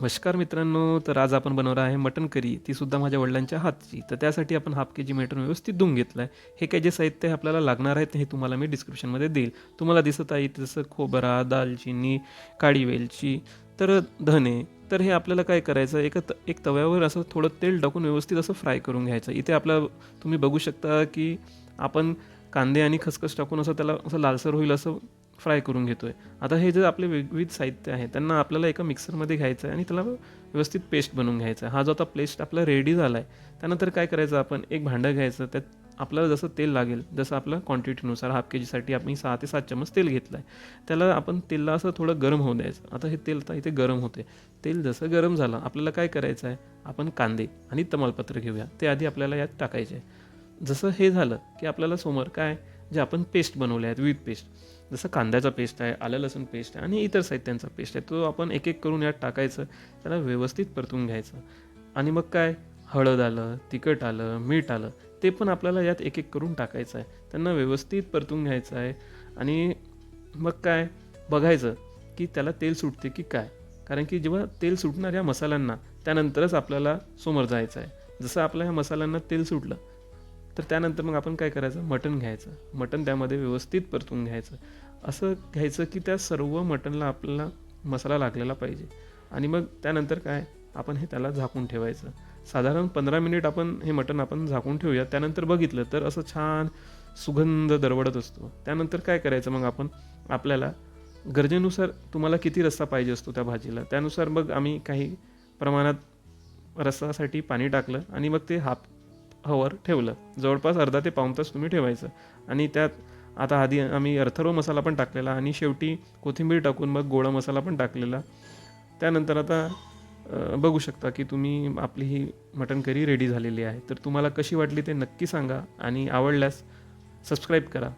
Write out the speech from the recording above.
नमस्कार मित्रांनो तर आज आपण बनवणार आहे मटन करी. ती सुद्धा माझ्या वडिलांच्या हातची. तर त्यासाठी आपण हाफ के जी मटन व्यवस्थित धुवून घेतलं आहे हे काय जे साहित्य आपल्याला लागणार आहेत हे तुम्हाला मी डिस्क्रिप्शनमध्ये देईल. तुम्हाला दिसत आहे जसं खोबरा दालचिनी काळी वेलची तर धने. तर हे आपल्याला काय करायचं एका त एक तव्यावर असं थोडं तेल टाकून व्यवस्थित असं फ्राय करून घ्यायचं. इथे आपलं तुम्ही बघू शकता की आपण कांदे आणि खसखस टाकून असं त्याला असं लालसर होईल असं फ्राय करून घेतो आहे आता हे जे आपले विविध साहित्य आहे त्यांना आपल्याला एका मिक्सरमध्ये घ्यायचं आहे आणि त्याला व्यवस्थित पेस्ट बनवून घ्यायचा आहे. हा जो आता पेस्ट आपला रेडी झाला आहे त्यानंतर काय करायचं आपण? एक भांडं घ्यायचं त्यात आपल्याला जसं तेल लागेल जसं आपलं क्वांटिटीनुसार हाफ के जीसाठी आपण सहा ते सात चमच तेल घेतलं आहे त्याला आपण तेलला असं थोडं गरम होऊ द्यायचं. आता हे तेल आता इथे गरम होते तेल जसं गरम झालं आपल्याला काय करायचं आहे? आपण कांदे आणि तमालपत्र घेऊया. ते आधी आपल्याला यात टाकायचे आहे. जसं हे झालं की आपल्याला समोर काय जे आपण पेस्ट बनवले आहेत विथ पेस्ट जसं कांद्याचा पेस्ट आहे आलं लसूण पेस्ट आहे आणि इतर साहित्यांचा पेस्ट आहे तो आपण एक एक करून यात टाकायचं त्याला व्यवस्थित परतून घ्यायचं. आणि मग काय? हळद आलं तिखट आलं मीठ आलं ते पण आपल्याला यात एक एक करून टाकायचं आहे. त्यांना व्यवस्थित परतून घ्यायचं आहे आणि मग काय? बघायचं की त्याला तेल सुटते की काय? कारण की जेव्हा तेल सुटणार या मसाल्यांना त्यानंतरच आपल्याला समोर जायचं आहे. जसं आपल्या ह्या मसाल्यांना तेल सुटलं तर त्यानंतर मग आपण काय करायचं? मटण घ्यायचं. मटण त्यामध्ये व्यवस्थित परतून घ्यायचं. असं घ्यायचं की त्या सर्व मटणला आपल्याला मसाला लागलेला पाहिजे. आणि मग त्यानंतर काय? आपण हे त्याला झाकून ठेवायचं. साधारण पंधरा मिनिट आपण हे मटण आपण झाकून ठेवूया. त्यानंतर बघितलं तर असं छान सुगंध दरवडत असतो. त्यानंतर काय करायचं मग आपण? आपल्याला गरजेनुसार तुम्हाला किती रस्सा पाहिजे असतो त्या भाजीला? त्यानुसार मग आम्ही काही प्रमाणात रस्सासाठी पाणी टाकलं आणि मग ते हाफ हवर ठेवलं. जवळपास अर्धा ते पाऊण तास तुम्ही ठेवायचं. आणि त्यात आता आधी आम्ही अर्थर्व मसाला पण टाकलेला आणि शेवटी कोथिंबीर टाकून मग गोळा मसाला पण टाकलेला. त्यानंतर आता बघू शकता की तुम्ही आपली ही मटन करी रेडी झालेली आहे. तर तुम्हाला कशी वाटली ते नक्की सांगा आणि आवडल्यास सबस्क्राईब करा.